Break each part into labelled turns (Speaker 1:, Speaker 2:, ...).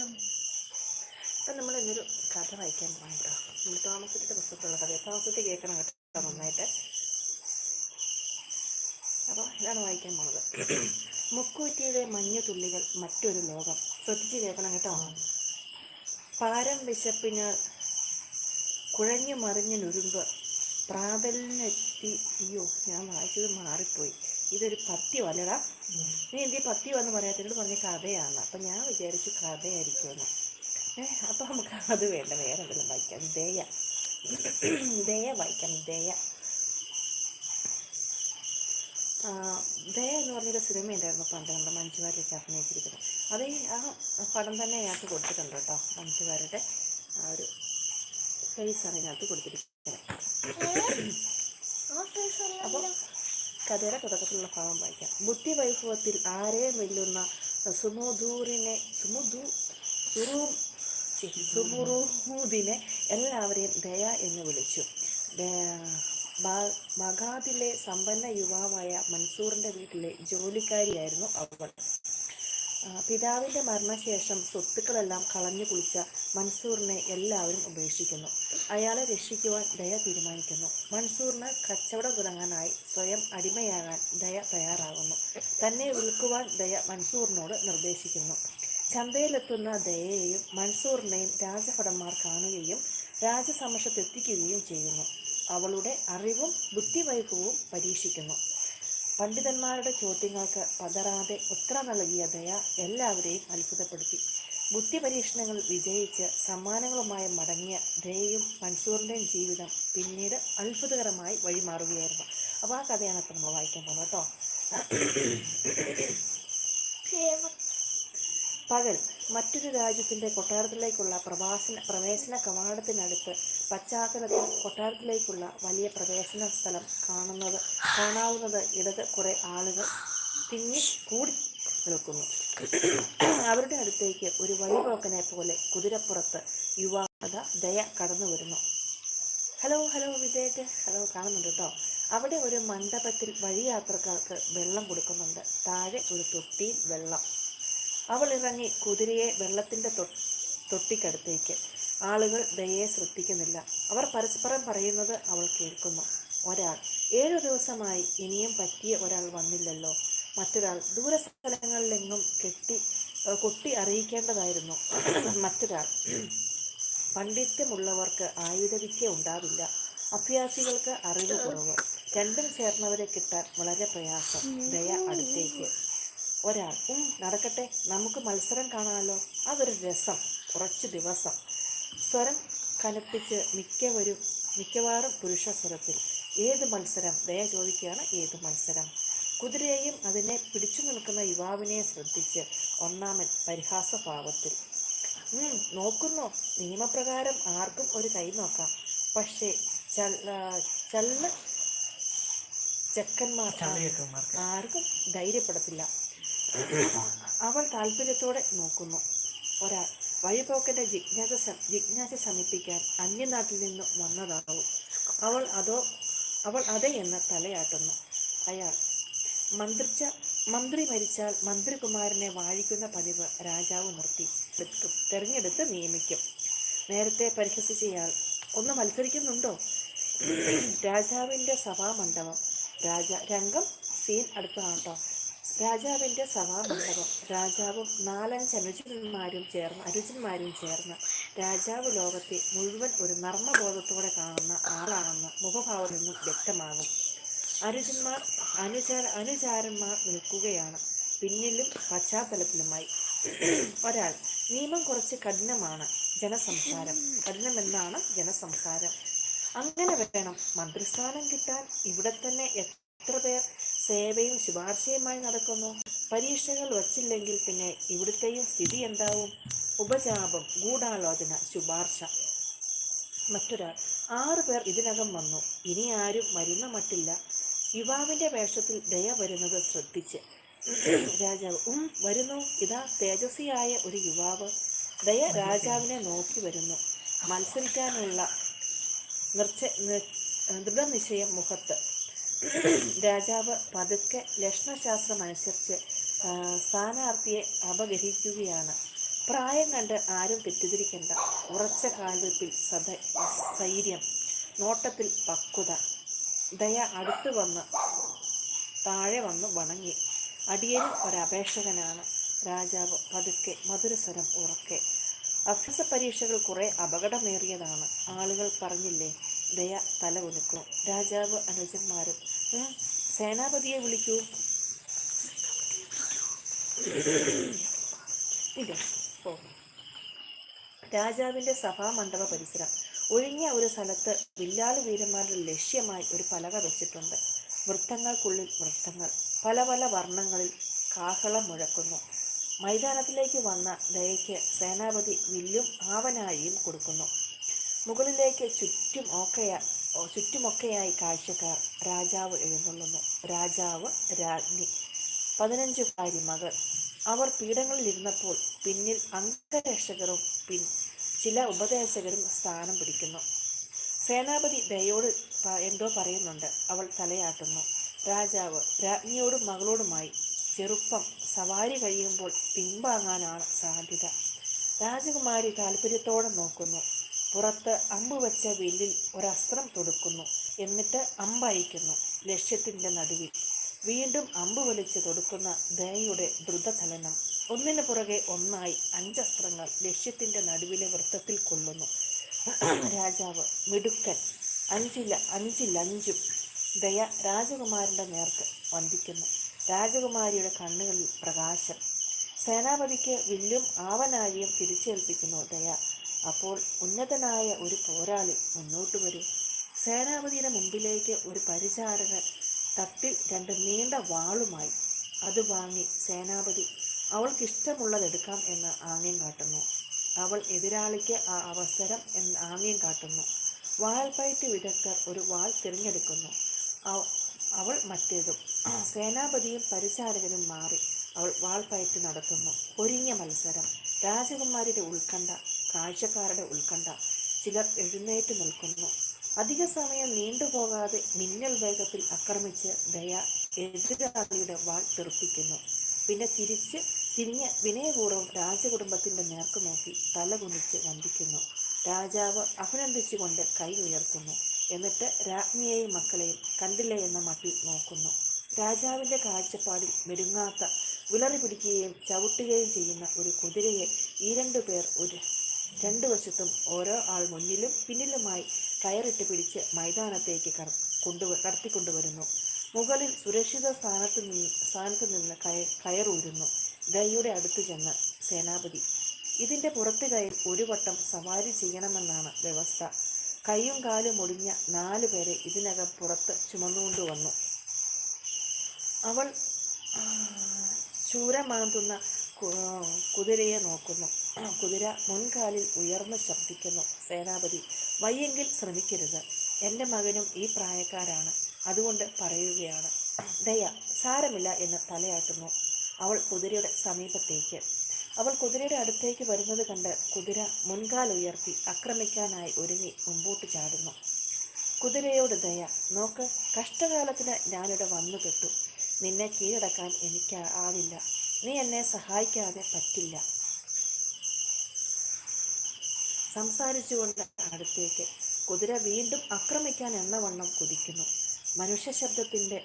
Speaker 1: അപ്പം നമ്മൾ ഇന്നൊരു കഥ വായിക്കാൻ പോകാം കേട്ടോ. നമ്മൾ താമസത്തിന്റെ പുസ്തകത്തുള്ള കഥ. താമസത്തിൽ കേൾക്കണം കേട്ടോ നന്നായിട്ട്. അപ്പോൾ ഇതാണ് വായിക്കാൻ പോണത്. മുക്കൂറ്റിയിലെ മഞ്ഞ തുള്ളികൾ മറ്റൊരു ലോകം. ശ്രദ്ധിച്ച് കേൾക്കണം കേട്ടോ. പാരം വിശപ്പിനാൽ കുഴഞ്ഞു മറിഞ്ഞിനുരുമ്പ് പ്രാതലിനെത്തി അയ്യോ ഞാൻ വായിച്ചത് മാറിപ്പോയി. ഇതൊരു പത്യമല്ലടാ നീ എന്തി പത്യം എന്ന് പറയാത്തതിനോട് പറഞ്ഞ കഥയാണ്. അപ്പം ഞാൻ വിചാരിച്ചു കഥയായിരിക്കുമെന്ന്. ഏഹ് അപ്പം നമുക്ക് അത് വേണ്ട. വേറെ എന്തെങ്കിലും വായിക്കാം. ദയ. ദയ വായിക്കാം. ദയ. ദയ എന്ന് പറഞ്ഞൊരു സിനിമ ഉണ്ടായിരുന്നു പണ്ട് നമ്മുടെ മഞ്ജുവാരിയൊക്കെ അഭിനയിച്ചിരിക്കുന്നത് അത് ഈ ആ പടം തന്നെ അതിനകത്ത് കൊടുത്തിട്ടുണ്ട് കേട്ടോ മഞ്ജുവാരുടെ ആ ഒരു ഫേസാണ് ഇതിനകത്ത് കൊടുത്തിരിക്കുന്നത്. അപ്പോൾ കഥയുടെ തുടക്കത്തിലുള്ള ഭാഗം വായിക്കാം. ബുദ്ധിവൈഭവത്തിൽ ആരെയും വെല്ലുന്ന സുമുദൂറിനെ സുമുദു സുറു സുമുറൂദിനെ എല്ലാവരെയും ദയ എന്ന് വിളിച്ചു. ബഗാദിലെ സമ്പന്ന യുവാവായ മൻസൂറിന്റെ വീട്ടിലെ ജോലിക്കാരിയായിരുന്നു അവൾ. പിതാവിന്റെ മരണശേഷം സ്വത്തുക്കളെല്ലാം കളഞ്ഞു കുളിച്ച മൻസൂറിനെ എല്ലാവരും ഉപേക്ഷിക്കുന്നു. അയാളെ രക്ഷിക്കുവാൻ ദയ തീരുമാനിക്കുന്നു. മൻസൂറിന് കച്ചവടം തുടങ്ങാനായി സ്വയം അടിമയാകാൻ ദയ തയ്യാറാകുന്നു. തന്നെ വിൽക്കുവാൻ ദയ മൻസൂറിനോട് നിർദ്ദേശിക്കുന്നു. ചന്തയിലെത്തുന്ന ദയയെയും മൻസൂറിനെയും രാജഭടന്മാർ കാണുകയും രാജസമക്ഷത്തെത്തിക്കുകയും ചെയ്യുന്നു. അവളുടെ അറിവും ബുദ്ധിവൈഭവവും പരീക്ഷിക്കുന്നു. പണ്ഡിതന്മാരുടെ ചോദ്യങ്ങൾക്ക് പതറാതെ ഉത്തരം നൽകിയ ദയ എല്ലാവരെയും അത്ഭുതപ്പെടുത്തി. ബുദ്ധി പരീക്ഷണങ്ങൾ വിജയിച്ച് സമ്മാനങ്ങളുമായി മടങ്ങിയ ദയയും മൻസൂറിന്റെയും ജീവിതം പിന്നീട് അത്ഭുതകരമായി വഴിമാറുകയായിരുന്നു. അപ്പോൾ ആ കഥയാണ് ഇപ്പോൾ നമ്മൾ വായിക്കാൻ പോകുന്നത് കേട്ടോ. പകൽ മറ്റൊരു രാജ്യത്തിന്റെ കൊട്ടാരത്തിലേക്കുള്ള പ്രവാസന പ്രവേശന കവാടത്തിനടുത്ത് പശ്ചാത്തലത്തിൽ കൊട്ടാരത്തിലേക്കുള്ള വലിയ പ്രവേശന സ്ഥലം കാണുന്നത് കാണാവുന്നത് ഇടത് കുറേ ആളുകൾ തിങ്ങി കൂടി നിൽക്കുന്നു. അവരുടെ അടുത്തേക്ക് ഒരു വഴിപോക്കനെ പോലെ കുതിരപ്പുറത്ത് യുവാത ദയ കടന്നു വരുന്നു. Hello hello Vivek. ഹലോ കാണുന്നുണ്ട് കേട്ടോ. അവിടെ ഒരു മണ്ഡപത്തിൽ വഴിയാത്രക്കാർക്ക് വെള്ളം കൊടുക്കുന്നുണ്ട്. താഴെ ഒരു തൊട്ടിയിൽ വെള്ളം. അവൾ ഇറങ്ങി കുതിരയെ വെള്ളത്തിന്റെ തൊട്ടിക്കടുത്തേക്ക്. ആളുകൾ ദയയെ ശ്രദ്ധിക്കുന്നില്ല. അവർ പരസ്പരം പറയുന്നത് അവൾ കേൾക്കുന്നു. ഒരാൾ ഏഴു ദിവസമായി ഇനിയും പറ്റിയ ഒരാൾ വന്നില്ലല്ലോ. മറ്റൊരാൾ ദൂര സ്ഥലങ്ങളിലെങ്ങും കെട്ടി കൊട്ടി അറിയിക്കേണ്ടതായിരുന്നു മറ്റൊരാൾ. പണ്ഡിത്യമുള്ളവർക്ക് ആയുധവിദ്യ ഉണ്ടാവില്ല. അഭ്യാസികൾക്ക് അറിവ് കുറവ്. രണ്ടും ചേർന്നവരെ കിട്ടാൻ വളരെ പ്രയാസം. ദയ അടുത്തേക്ക്. ഒരാൾ ഉം നടക്കട്ടെ നമുക്ക് മത്സരം കാണാമല്ലോ അതൊരു രസം. കുറച്ച് ദിവസം. സ്വരം കനപ്പിച്ച് മിക്കവരും മിക്കവാറും പുരുഷ സ്വരത്തിൽ. ഏത് മത്സരം? ദയ ചോദിക്കുകയാണ് ഏത് മത്സരം? കുതിരയെയും അതിനെ പിടിച്ചു നിൽക്കുന്ന യുവാവിനെയും ശ്രദ്ധിച്ച് ഒന്നാമൻ പരിഹാസഭാവത്തിൽ നോക്കുന്നു. നിയമപ്രകാരം ആർക്കും ഒരു കൈ നോക്കാം. പക്ഷേ ചല്ല ചെക്കന്മാർ ആർക്കും ധൈര്യപ്പെടത്തില്ല. അവൾ താല്പര്യത്തോടെ നോക്കുന്നു. ഒരാൾ വഴിപോക്കന്റെ ജിജ്ഞാസ ജിജ്ഞാസ ശമിപ്പിക്കാൻ അന്യനാട്ടിൽ നിന്നും വന്നതാവും. അവൾ അതോ അവൾ അതെ എന്ന് തലയാട്ടുന്നു. അയാൾ മന്ത്രിച്ച മന്ത്രി മരിച്ചാൽ മന്ത്രികുമാരനെ വാഴിക്കുന്ന പതിവ് രാജാവ് നിർത്തി. തെരഞ്ഞെടുത്ത് നിയമിക്കും. നേരത്തെ പരിഹസിച്ചയാൾ ഒന്ന് മത്സരിക്കുന്നുണ്ടോ? രാജാവിന്റെ സഭാമണ്ഡപം. രാജ രംഗം സീൻ അടുത്തതാണ് കേട്ടോ രാജാവിന്റെ സഭാമണ്ഡപം. രാജാവും നാലഞ്ച് അനുജന്മാരും ചേർന്ന് അനുജന്മാരും ചേർന്ന് രാജാവ് ലോകത്തെ മുഴുവൻ ഒരു നർമ്മബോധത്തോടെ കാണുന്ന ആളാണെന്ന് മുഖഭാവം നിന്നും വ്യക്തമാകും. അനുജന്മാർ അനുചാര അനുചാരന്മാർ നിൽക്കുകയാണ്. പിന്നിലും പശ്ചാത്തലത്തിലുമായി. ഒരാൾ നിയമം കുറച്ച് കഠിനമാണ്. ജനസംസാരം. കഠിനമെന്നാണ് ജനസംസാരം. അങ്ങനെ വേണം മന്ത്രിസ്ഥാനം കിട്ടാൻ. ഇവിടെ തന്നെ എത്ര പേർ സേവയും ശുപാർശയുമായി നടക്കുന്നു? പരീക്ഷകൾ വച്ചില്ലെങ്കിൽ പിന്നെ ഇവിടുത്തെയും സ്ഥിതി എന്താവും? ഉപജാപം ഗൂഢാലോചന ശുപാർശ. മറ്റൊരാൾ ആറ് പേർ ഇതിനകം വന്നു. ഇനി ആരും മരുന്ന് മട്ടില്ല. യുവാവിന്റെ വേഷത്തിൽ ദയ വരുന്നത് ശ്രദ്ധിച്ച്. രാജാവ് ഉം വരുന്നു. ഇതാ തേജസ്വിയായ ഒരു യുവാവ്. ദയ രാജാവിനെ നോക്കി വരുന്നു. മത്സരിക്കാനുള്ള നിർച്ച ദൃഢനിശ്ചയം മുഖത്ത്. രാജാവ് പതുക്കെ ലക്ഷണശാസ്ത്രമനുസരിച്ച് സ്ഥാനാർത്ഥിയെ അപഗ്രഹിക്കുകയാണ്. പ്രായം കണ്ട് ആരും തെറ്റിദ്ധരിക്കേണ്ട. ഉറച്ച കാൽവെപ്പിൽ സദ സൈര്യം. നോട്ടത്തിൽ പക്വത. ദയ അടുത്തു വന്ന് താഴെ വന്ന് വണങ്ങി. അടിയനും ഒരപേക്ഷകനാണ്. രാജാവ് പതുക്കെ മധുരസ്വരം ഉറക്കെ. അഭ്യാസ പരീക്ഷകൾ കുറേ അപകടമേറിയതാണ്. ആളുകൾ പറഞ്ഞില്ലേ ദയ തല ഉനുക്കുന്നു രാജാവ് അനുജന്മാരും "ഉം, സേനാപതിയെ വിളിക്കൂ. രാജാവിന്റെ സഭാമണ്ഡപ പരിസരം. ഒഴിഞ്ഞ ഒരു സ്ഥലത്ത് വില്ലാളി വീരന്മാരുടെ ലക്ഷ്യമായി ഒരു പലക വെച്ചിട്ടുണ്ട്. വൃത്തങ്ങൾക്കുള്ളിൽ വൃത്തങ്ങൾ. പല പല വർണങ്ങളിൽ കാഹളം മുഴക്കുന്നു. മൈതാനത്തിലേക്ക് വന്ന ദയയ്ക്ക് സേനാപതി വില്ലും ആവനാഴിയും കൊടുക്കുന്നു. മുകളിലേക്ക് ചുറ്റും ഒക്കെയാ ഓ, ചുറ്റുമൊക്കെയായി കാഴ്ചക്കാർ രാജാവ് എഴുന്നള്ളുന്നു. രാജാവ് രാജ്ഞി. പതിനഞ്ചുകാരി മകൾ. അവർ പീഠങ്ങളിലിരുന്നപ്പോൾ പിന്നിൽ അംഗരക്ഷകരും പിൻ ചില ഉപദേശകരും സ്ഥാനം പിടിക്കുന്നു. സേനാപതി ദയോട് എന്തോ പറയുന്നുണ്ട്. അവൾ തലയാട്ടുന്നു. രാജാവ് രാജ്ഞിയോടും മകളോടുമായി ചെറുപ്പം സവാരി കഴിയുമ്പോൾ പിൻവാങ്ങാനാണ് സാധ്യത. രാജകുമാരി താല്പര്യത്തോടെ നോക്കുന്നു. പുറത്ത് അമ്പ് വെച്ച വില്ലിൽ ഒരസ്ത്രം തൊടുക്കുന്നു. എന്നിട്ട് അമ്പയക്കുന്നു ലക്ഷ്യത്തിന്റെ നടുവിൽ. വീണ്ടും അമ്പ് വലിച്ച് തൊടുക്കുന്ന ദയയുടെ ദ്രുതചലനം. ഒന്നിനു പുറകെ ഒന്നായി അഞ്ചസ്ത്രങ്ങൾ ലക്ഷ്യത്തിന്റെ നടുവിലെ വൃത്തത്തിൽ കൊള്ളുന്നു. രാജാവ് മിടുക്കൻ. അഞ്ചില അഞ്ചിലഞ്ചും അഞ്ചും ദയ രാജകുമാരന്റെ നേർക്ക് വന്ദിക്കുന്നു. രാജകുമാരിയുടെ കണ്ണുകളിൽ പ്രകാശം. സേനാപതിക്ക് വില്ലും ആവനാഴിയും തിരിച്ചേൽപ്പിക്കുന്നു ദയ. അപ്പോൾ ഉന്നതനായ ഒരു പോരാളി മുന്നോട്ട് വരും. സേനാപതിയുടെ മുമ്പിലേക്ക് ഒരു പരിചാരകൻ തട്ടിൽ രണ്ട് നീണ്ട വാളുമായി അത് വാങ്ങി സേനാപതി അവൾക്കിഷ്ടമുള്ളതെടുക്കാം എന്ന് ആംഗ്യം കാട്ടുന്നു. അവൾ എതിരാളിക്ക് ആ അവസരം എന്ന് ആംഗ്യം കാട്ടുന്നു. വാൽപയറ്റ് വിദഗ്ധർ ഒരു വാൾ തിരഞ്ഞെടുക്കുന്നു. അവൾ മറ്റേതും. സേനാപതിയും പരിചാരകനും മാറി അവൾ വാൾപ്പയറ്റ് നടത്തുന്നു. ഒരുങ്ങിയ മത്സരം. രാജകുമാരിയുടെ ഉത്കണ്ഠ കാഴ്ചക്കാരുടെ ഉത്കണ്ഠ. ചിലർ എഴുന്നേറ്റ് നിൽക്കുന്നു. അധിക സമയം നീണ്ടുപോകാതെ മിന്നൽ വേഗത്തിൽ ആക്രമിച്ച് ദയ എതിരാളിയുടെ വാൾ തെറിപ്പിക്കുന്നു. പിന്നെ തിരിച്ച് തിരിഞ്ഞ് വിനയപൂർവം രാജകുടുംബത്തിന്റെ നേർക്ക് നോക്കി തല കുനിച്ച് വന്ദിക്കുന്നു. രാജാവ് അഭിനന്ദിച്ചുകൊണ്ട് കൈ ഉയർത്തുന്നു. എന്നിട്ട് രാജ്ഞിയെയും മക്കളെയും കണ്ടില്ലേ എന്ന മട്ടിൽ നോക്കുന്നു. രാജാവിന്റെ കാഴ്ചപ്പാടിൽ മെരുങ്ങാത്ത വിളറി പിടിക്കുകയും ചവിട്ടുകയും ചെയ്യുന്ന ഒരു കുതിരയെ ഈ രണ്ടു പേർ ഒരു രണ്ടു വശത്തും ഓരോ ആൾ മുന്നിലും പിന്നിലുമായി കയറിട്ട് പിടിച്ച് മൈതാനത്തേക്ക് കട- കൊണ്ടു കടത്തിക്കൊണ്ടുവരുന്നു. മുകളിൽ സുരക്ഷിത സ്ഥാനത്ത് നിന്ന് സ്ഥാനത്ത് നിന്ന് കയ കയറൂരുന്നു. ദയുടെ അടുത്ത് ചെന്ന് സേനാപതി ഇതിന്റെ പുറത്ത് കയ്യിൽ ഒരു വട്ടം സവാരി ചെയ്യണമെന്നാണ് വ്യവസ്ഥ. കൈയും കാലും ഒടിഞ്ഞ നാലു പേരെ ഇതിനകം പുറത്ത് ചുമന്നുകൊണ്ടുവന്നു അവൾ ആ, ചൂരമാന്തുന്ന കുതിരയെ നോക്കുന്നു. കുതിര മുൻകാലിൽ ഉയർന്ന് ശബ്ദിക്കുന്നു സേനാപതി വയ്യെങ്കിൽ ശ്രമിക്കരുത്. എന്റെ മകനും ഈ പ്രായക്കാരാണ്. അതുകൊണ്ട് പറയുകയാണ്. ദയ സാരമില്ല എന്ന് തലയാട്ടുന്നു. അവൾ കുതിരയുടെ സമീപത്തേക്ക്. അവൾ കുതിരയുടെ അടുത്തേക്ക് വരുന്നത് കണ്ട് കുതിര മുൻകാൽ ഉയർത്തി ആക്രമിക്കാനായി ഒരുങ്ങി മുമ്പോട്ട് ചാടുന്നു. കുതിരയോട് ദയ നോക്ക് കഷ്ടകാലത്തിന് ഞാനിവിടെ വന്നു കെട്ടു നിന്നെ കീഴടക്കാൻ എനിക്ക് ആവില്ല നീ എന്നെ സഹായിക്കാതെ പറ്റില്ല. സംസാരിച്ചുകൊണ്ട് അടുത്തേക്ക് കുതിര വീണ്ടും ആക്രമിക്കാൻ എന്നവണ്ണം കുതിക്കുന്നു. മനുഷ്യ ശബ്ദത്തിന്റെ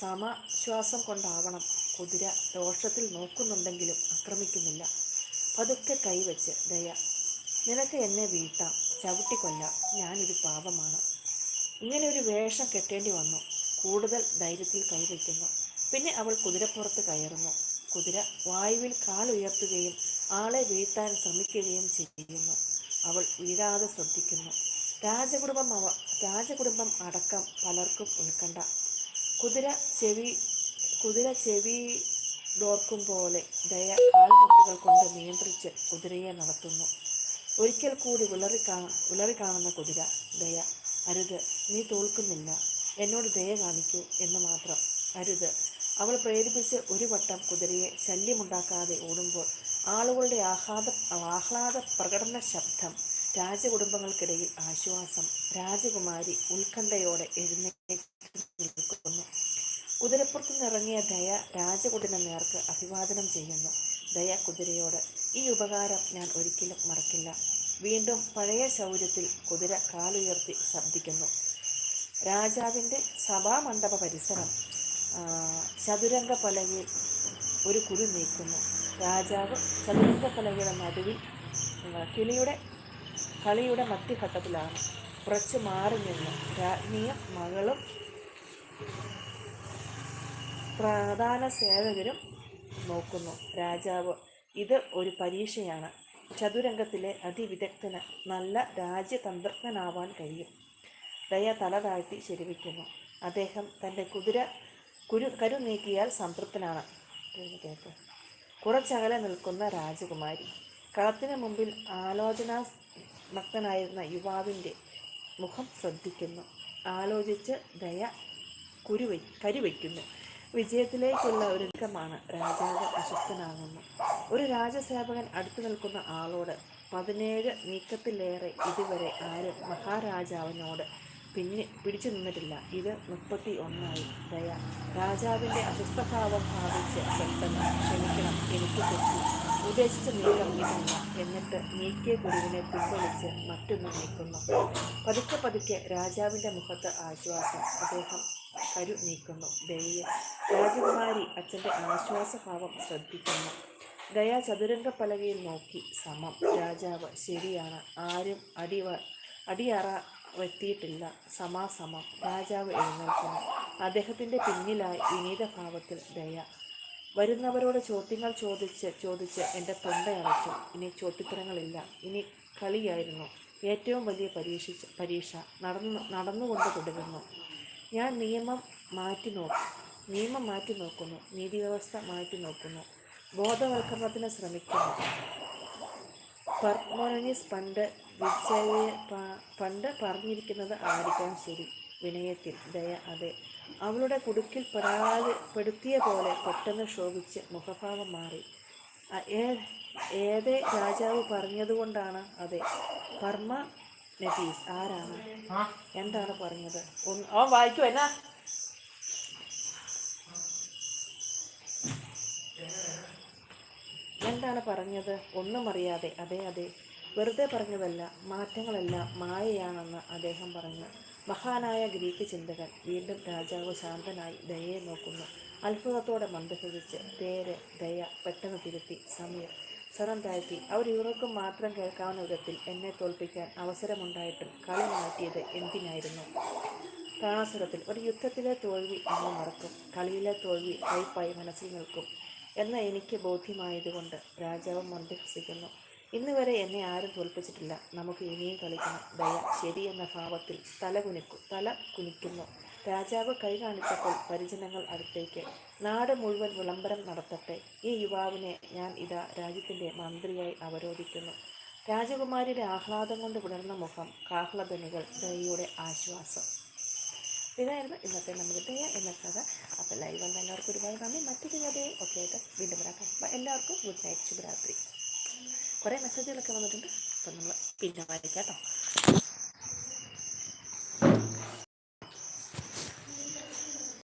Speaker 1: സമശ്വാസം കൊണ്ടാവണം കുതിര രോഷത്തിൽ നോക്കുന്നുണ്ടെങ്കിലും ആക്രമിക്കുന്നില്ല. പതുക്കെ കൈവച്ച് ദയ നിനക്ക് എന്നെ വീഴ്ത്താം. ചവിട്ടിക്കൊല്ലാം. ഞാനൊരു പാപമാണ് ഇങ്ങനെ ഒരു വേഷം കെട്ടേണ്ടി വന്നു. കൂടുതൽ ധൈര്യത്തിൽ കൈവയ്ക്കുന്നു പിന്നെ അവൾ കുതിരപ്പുറത്ത് കയറുന്നു. കുതിര വായുവിൽ കാലുയർത്തുകയും ആളെ വീഴ്ത്താൻ ശ്രമിക്കുകയും ചെയ്യുന്നു. അവൾ വീഴാതെ ശ്രദ്ധിക്കുന്നു. രാജകുടുംബം അവ രാജകുടുംബം അടക്കം പലർക്കും ഉൾക്കണ്ട കുതിര ചെവി കുതിര ചെവി ഡോർക്കും പോലെ ദയ കാൽമുട്ടുകൾ കൊണ്ട് നിയന്ത്രിച്ച് കുതിരയെ നടത്തുന്നു. ഒരിക്കൽ കൂടി വിളറി കാണാ വിളറി കാണുന്ന കുതിര ദയ അരുത് നീ തോൽക്കുന്നില്ല. എന്നോട് ദയ കാണിക്കൂ എന്ന് മാത്രം അരുത്. അവൾ പ്രേരിപ്പിച്ച് ഒരു വട്ടം കുതിരയെ ശല്യമുണ്ടാക്കാതെ ഓടുമ്പോൾ ആളുകളുടെ ആഹ്ലാദ ആഹ്ലാദ പ്രകടന ശബ്ദം രാജകുടുംബങ്ങൾക്കിടയിൽ ആശ്വാസം രാജകുമാരി ഉത്കണ്ഠയോടെ എഴുന്നേറ്റ് കുതിരപ്പുറത്തു നിന്നിറങ്ങിയ ദയ രാജകുടിന നേർക്ക് അഭിവാദനം ചെയ്യുന്നു. ദയ കുതിരയോട് ഈ ഉപകാരം ഞാൻ ഒരിക്കലും മറക്കില്ല. വീണ്ടും പഴയ ശൗര്യത്തിൽ കുതിര കാലുയർത്തി ശബ്ദിക്കുന്നു. രാജാവിന്റെ സഭാമണ്ഡപ പരിസരം ചതുരംഗ പലകയിൽ ഒരു കുരു നീക്കുന്നു. രാജാവ് ചതുരംഗ പലകയുടെ നടുവിൽ കിളിയുടെ കളിയുടെ മധ്യഘട്ടത്തിലാണ്. കുറച്ച് മാറി നിന്ന് രാജ്ഞിയും മകളും പ്രധാന സേവകരും നോക്കുന്നു. രാജാവ് ഇത് ഒരു പരീക്ഷയാണ്. ചതുരംഗത്തിലെ അതിവിദഗ്ധന് നല്ല രാജ്യതന്ത്രജ്ഞനാവാൻ കഴിയും. ദയ തല താഴ്ത്തി ശരിവയ്ക്കുന്നു. അദ്ദേഹം തന്റെ കുതിര കുരു കരു നീക്കിയാൽ സംതൃപ്തനാണ്. കുറച്ചകലെ നിൽക്കുന്ന രാജകുമാരി കളത്തിന് മുമ്പിൽ ആലോചനാമഗ്നായിരുന്ന യുവാവിന്റെ മുഖം ശ്രദ്ധിക്കുന്നു. ആലോചിച്ച് ദയ കുരുവ കരുവയ്ക്കുന്നു. വിജയത്തിലേക്കുള്ള ഒരു ഒരുക്കമാണ് രാജാവ് അസ്വസ്ഥനാകുന്നു ഒരു രാജസേവകൻ അടുത്തു നിൽക്കുന്ന ആളോട് പതിനേഴ് നീക്കത്തിലേറെ ഇതുവരെ ആരും മഹാരാജാവിനോട് പിന്നെ പിടിച്ചു നിന്നിട്ടില്ല. ഇത് മുപ്പത്തി ഒന്നായി. ദയ. രാജാവിന്റെ അസ്വസ്ഥഭാവം ഭാവിച്ച് പെട്ടെന്ന് ക്ഷമിക്കണം എനിക്ക് തെറ്റി. ഉദ്ദേശിച്ച നീക്കം ഇതല്ല. എന്നിട്ട് നീക്കിയ ഗുരുവിനെ പിൻവലിച്ച് മറ്റൊന്ന് നീക്കുന്നു. പതുക്കെ പതുക്കെ രാജാവിന്റെ മുഖത്ത് ആശ്വാസം. അദ്ദേഹം കരു നീക്കുന്നു. ദയ്യ രാജകുമാരി അച്ഛന്റെ ആശ്വാസഭാവം ശ്രദ്ധിക്കുന്നു. ദയ ചതുരംഗ പലകയിൽ നോക്കി. സമം. രാജാവ് ശരിയാണ്. ആരും അടിവ അടിയറ വെത്തിയിട്ടില്ല. സമാസമം. രാജാവ് എഴുന്നേൽക്കുന്നു. അദ്ദേഹത്തിന്റെ പിന്നിലായി വിനീതഭാവത്തിൽ ദയ. വരുന്നവരോട് ചോദ്യങ്ങൾ ചോദിച്ച് ചോദിച്ച് എന്റെ തൊണ്ട അടച്ചു. ഇനി ചോദ്യത്തരങ്ങളില്ല. ഇനി കളിയായിരുന്നു. ഏറ്റവും വലിയ പരീക്ഷ പരീക്ഷ. നടന്നു നടന്നുകൊണ്ട് തുടരുന്നു. ഞാൻ നിയമം മാറ്റി നോക്കും നിയമം മാറ്റി നോക്കുന്നു. നീതി വ്യവസ്ഥ മാറ്റി നോക്കുന്നു. ബോധവൽക്കരണത്തിന് ശ്രമിക്കുന്നു. പർമോണിസ് പണ്ട് വിജയ പണ്ട് പറഞ്ഞിരിക്കുന്നത് ആയിരിക്കാം ശരി. വിനയത്തിൽ ദയ അതെ. അവളുടെ കുടുക്കിൽ പരാതിപ്പെടുത്തിയ പോലെ പെട്ടെന്ന് ശോഭിച്ച് മുഖഭാവം മാറി. ഏതേ രാജാവ് പറഞ്ഞതുകൊണ്ടാണ് അതെ. പർമ്മ നഫീസ് ആരാണ്? എന്താണ് പറഞ്ഞത്? ഓ വായിക്കൂ എന്നാ? എന്താണ് പറഞ്ഞത്? ഒന്നും അറിയാതെ അതെ അതെ. വെറുതെ പറഞ്ഞതല്ല മാറ്റങ്ങളെല്ലാം മായയാണെന്ന് അദ്ദേഹം പറഞ്ഞു. മഹാനായ ഗ്രീക്ക് ചിന്തകൻ വീണ്ടും രാജാവ് ശാന്തനായി ദയയെ നോക്കുന്നു. അത്ഭുതത്തോടെ മന്ദഹരിച്ച് പേര് ദയ പെട്ടെന്ന് തിരുത്തി സമീർ. സ്വരം താഴ്ത്തി അവർ ഇവർക്കും മാത്രം കേൾക്കാവുന്ന വിധത്തിൽ എന്നെ തോൽപ്പിക്കാൻ അവസരമുണ്ടായിട്ടും കളി മാറ്റിയത് എന്തിനായിരുന്നു? താണസുരത്തിൽ ഒരു യുദ്ധത്തിലെ തോൽവി എന്നെ മറക്കും. കളിയിലെ തോൽവി കൈപ്പായി മനസ്സിൽ നിൽക്കും. എന്ന എനിക്ക് ബോധ്യമായതുകൊണ്ട് രാജാവ് മന്ദഹസിക്കുന്നു ഇന്ന് വരെ എന്നെ ആരും തോൽപ്പിച്ചിട്ടില്ല. നമുക്ക് ഇനിയും കളിക്കണം. ദയ ശരിയെന്ന ഭാവത്തിൽ തല കുനിക്കു തല കുനിക്കുന്നു. രാജാവ് കൈ കാണിച്ചപ്പോൾ പരിജനങ്ങൾ അടുത്തേക്ക്. നാട് മുഴുവൻ വിളംബരം നടത്തട്ടെ. ഈ യുവാവിനെ ഞാൻ ഇതാ രാജ്യത്തിന്റെ മന്ത്രിയായി അവരോധിക്കുന്നു. രാജകുമാരിയുടെ ആഹ്ലാദം കൊണ്ട് വിടർന്ന മുഖം കാഹ്ലധനികൾ ദയയുടെ ആശ്വാസം. ഇതായിരുന്നു ഇന്നത്തെ നമ്മുടെ ദയ എന്ന കഥ. അപ്പോൾ ലൈവ് വന്ന എല്ലാവർക്കും ഒരുപാട് നന്ദി. മറ്റൊരു കഥയും ഒക്കെ ആയിട്ട് വീണ്ടും വരാം. എല്ലാവർക്കും ഗുഡ് നൈറ്റ് ശുഭരാത്രി. കുറേ മെസ്സേജുകളൊക്കെ വന്നിട്ടുണ്ട്. അപ്പം നമ്മൾ പിന്നെ വായിക്കാം കേട്ടോ.